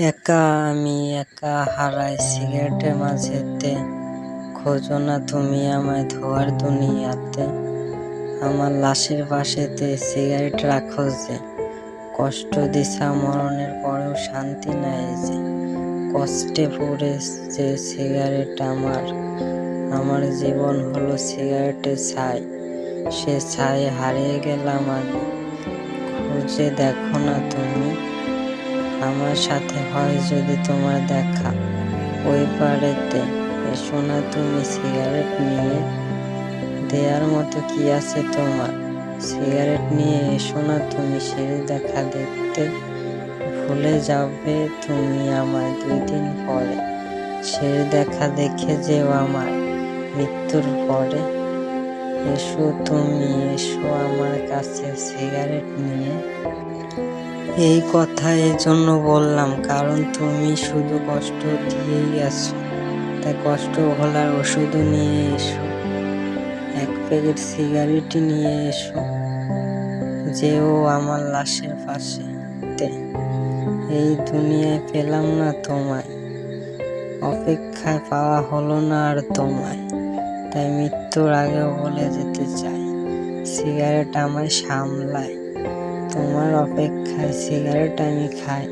একা, আমি একা হারাই সিগারেটের মাঝেতে। খোঁজো না তুমি আমায় ধোয়ার দুনিয়াতে। আমার লাশের পাশেতে সিগারেট রাখো যে। কষ্ট দিছা মরণের পরেও শান্তি নাই যে। কষ্টে পড়ে যে সিগারেট আমার। আমার জীবন হলো সিগারেটের ছাই। সে ছাই হারিয়ে গেলাম আমি। খুঁজে দেখো না তুমি। আমার সাথে হয় যদি তোমার দেখা। ওই পাড়েতে এসো না তুমি সিগারেট নিয়ে। দেয়ার মতো কি আছে তোমার? সিগারেট নিয়ে এসো না তুমি সিঁড়ি দেখা দেখতে। ভুলে যাবে তুমি আমায় দুই দিন পরে। সিঁড়ি দেখা দেখে যেও আমার মৃত্যুর পরে। এসো তুমি, এসো আমার কাছে সিগারেট নিয়ে। এই কথা এই জন্য বললাম, কারণ তুমি শুধু কষ্ট দিয়েই গেছো তাই কষ্ট ভোলার ওষুধও নিয়ে এসো, এক প্যাকেট সিগারেট নিয়ে এসো, যেও আমার লাশের পাশে। এই দুনিয়ায় পেলাম না তোমায় অপেক্ষায় পাওয়া হলো না আর তোমায়। তাই মৃত্যুর আগেও বলে যেতে চাই, সিগারেট আমায় সামলায়। তোমার অপেক্ষায় সিগারেট আমি খাই